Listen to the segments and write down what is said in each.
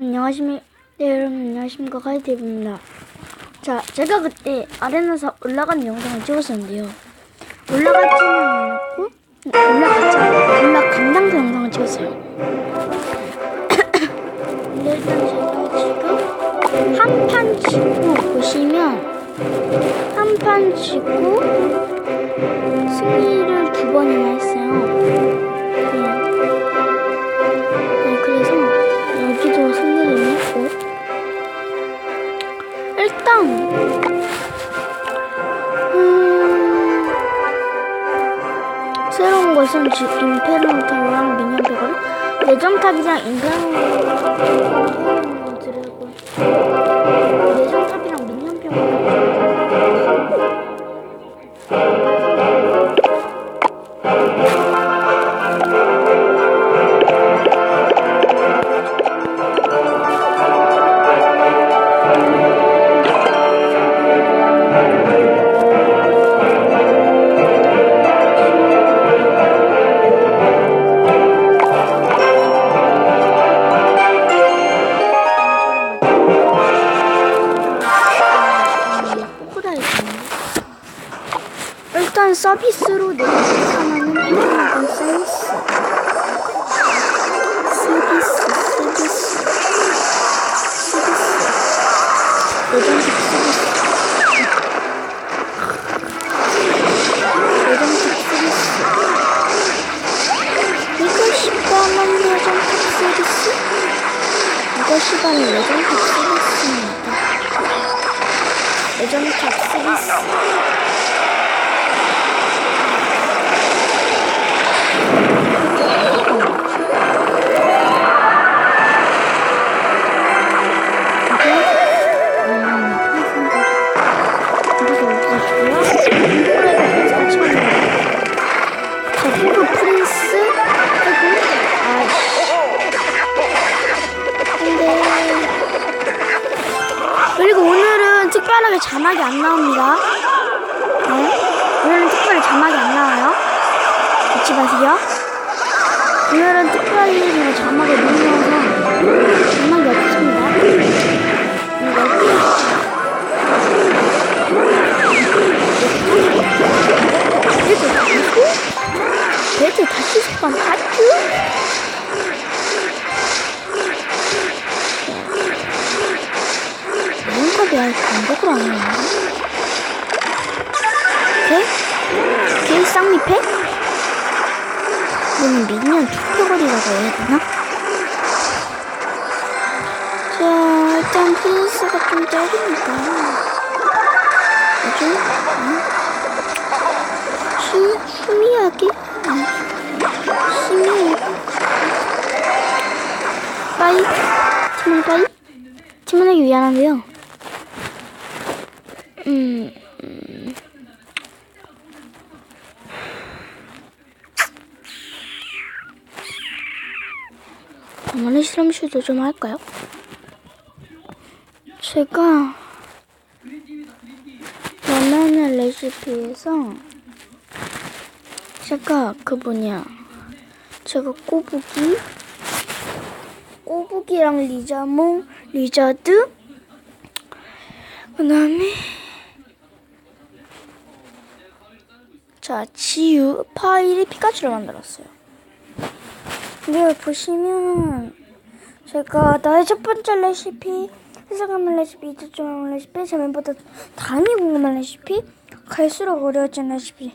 안녕하십니까. 네, 여러분 안녕하십니까. 가이드입니다. 자, 제가 그때 아레나에서 올라간 영상을 찍었었는데요. 올라갔지는 않았고, 올라갔지 않고, 올라간다고 영상을 찍었어요. 근데 일단 제가 지금 한 판 치고 보시면, 한 판 치고, 승리를 두 번이나 했어요. 음, 새로운 것은 지- 임페르노탑이랑 미니언벽을 내정탑이랑 임페르노탑을 드래곤 내정탑이랑 미니언벽을 일단 서비스로 하나는 이런 센스. 서비스 서비스. 서비스. 예전식 서비스. 예전식 서비스. 이거 10번은 예전식 서비스? 이거 10번은 예전식 서비스입니다. 예전식 서비스 저기도 프린스? 그리고 아씨. 근데 그리고 오늘은 특별하게 자막이 안 나옵니다. 네? 오늘은 특별히 자막이 안 나와요? 잊지 마세요 오늘은 특 내가 반복을 안 해요. 오케이? 오케이, 쌍미패? 이거는 미니언 투표거리라고 해야 되나? 자, 일단 프린스가 좀 짧으니까. 아주, 음. 수, 수미하게? 음. 수미하게. 빠이? 팀원 빠이? 팀원에게 미안한데요. 음, 음. 어머니 실험실도 좀 할까요? 제가 원하는 레시피에서 제가 그 뭐냐 제가 꼬부기 꼬부기랑 리자몽 리자드 그 다음에 자 지유 파이리 피카츄를 만들었어요. 근데 보시면 제가 나의 첫 번째 레시피 세상감의 레시피 이주종 레시피 제 멤버들 단위 궁금한 레시피 갈수록 어려워진 레시피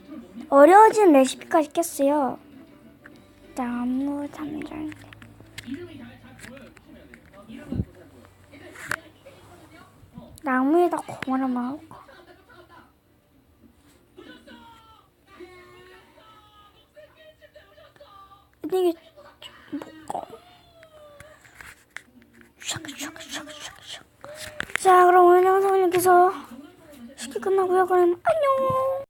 어려워진 레시피까지 꼈어요. 나무 담장 나무에다 공을 한번 하고 이게 뭐가 샥샥샥샥샥. 자 그럼 오늘 영상은 여기서 쉽게 끝나고요. 그럼 안녕